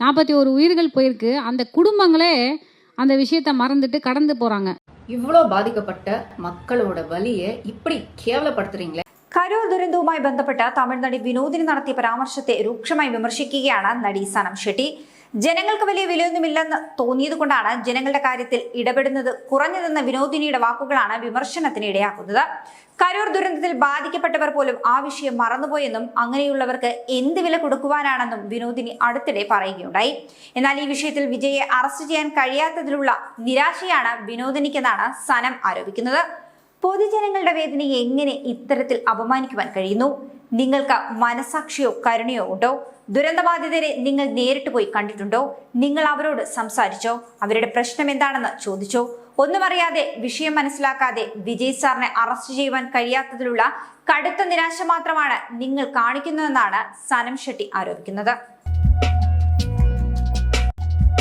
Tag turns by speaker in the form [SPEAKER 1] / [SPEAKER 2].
[SPEAKER 1] நாற்பத்தி ஒரு உயிர்கள் போயிருக்கு அந்த குடும்பங்களே அந்த விஷயத்தை மறந்துட்டு கடந்து போகிறாங்க
[SPEAKER 2] இவ்வளோ பாதிக்கப்பட்ட மக்களோட வலியை இப்படி கேவலப்படுத்துறீங்களே
[SPEAKER 3] കരൂർ ദുരന്തവുമായി ബന്ധപ്പെട്ട് തമിഴ് നടി വിനോദിനി നടത്തിയ പരാമർശത്തെ രൂക്ഷമായി വിമർശിക്കുകയാണ് നടി സനം ഷെട്ടി ജനങ്ങൾക്ക് വലിയ വിലയൊന്നുമില്ലെന്ന് തോന്നിയത് കൊണ്ടാണ് ജനങ്ങളുടെ കാര്യത്തിൽ ഇടപെടുന്നത് കുറഞ്ഞതെന്ന വിനോദിനിയുടെ വാക്കുകളാണ് വിമർശനത്തിന് ഇടയാക്കുന്നത്. കരൂർ ദുരന്തത്തിൽ ബാധിക്കപ്പെട്ടവർ പോലും ആ വിഷയം മറന്നുപോയെന്നും അങ്ങനെയുള്ളവർക്ക് എന്ത് വില കൊടുക്കുവാനാണെന്നും വിനോദിനി അടുത്തിടെ പറയുകയുണ്ടായി. എന്നാൽ ഈ വിഷയത്തിൽ വിജയെ അറസ്റ്റ് ചെയ്യാൻ കഴിയാത്തതിലുള്ള നിരാശയാണ് വിനോദിനിക്കെന്നാണ് സനം ആരോപിക്കുന്നത്. പൊതുജനങ്ങളുടെ വേദനയെ എങ്ങനെ ഇത്തരത്തിൽ അപമാനിക്കുവാൻ കഴിയുന്നു? നിങ്ങൾക്ക് മനസാക്ഷിയോ കരുണയോ ഉണ്ടോ? ദുരന്തബാധിതരെ നിങ്ങൾ നേരിട്ട് പോയി കണ്ടിട്ടുണ്ടോ? നിങ്ങൾ അവരോട് സംസാരിച്ചോ? അവരുടെ പ്രശ്നം എന്താണെന്ന് ചോദിച്ചോ? ഒന്നും അറിയാതെ വിഷയം മനസ്സിലാക്കാതെ വിജയ് സാറിനെ അറസ്റ്റ് ചെയ്യുവാൻ കഴിയാത്തതിലുള്ള കടുത്ത നിരാശ മാത്രമാണ് നിങ്ങൾ കാണിക്കുന്നതെന്നാണ് സനം ഷെട്ടി ആരോപിക്കുന്നത്.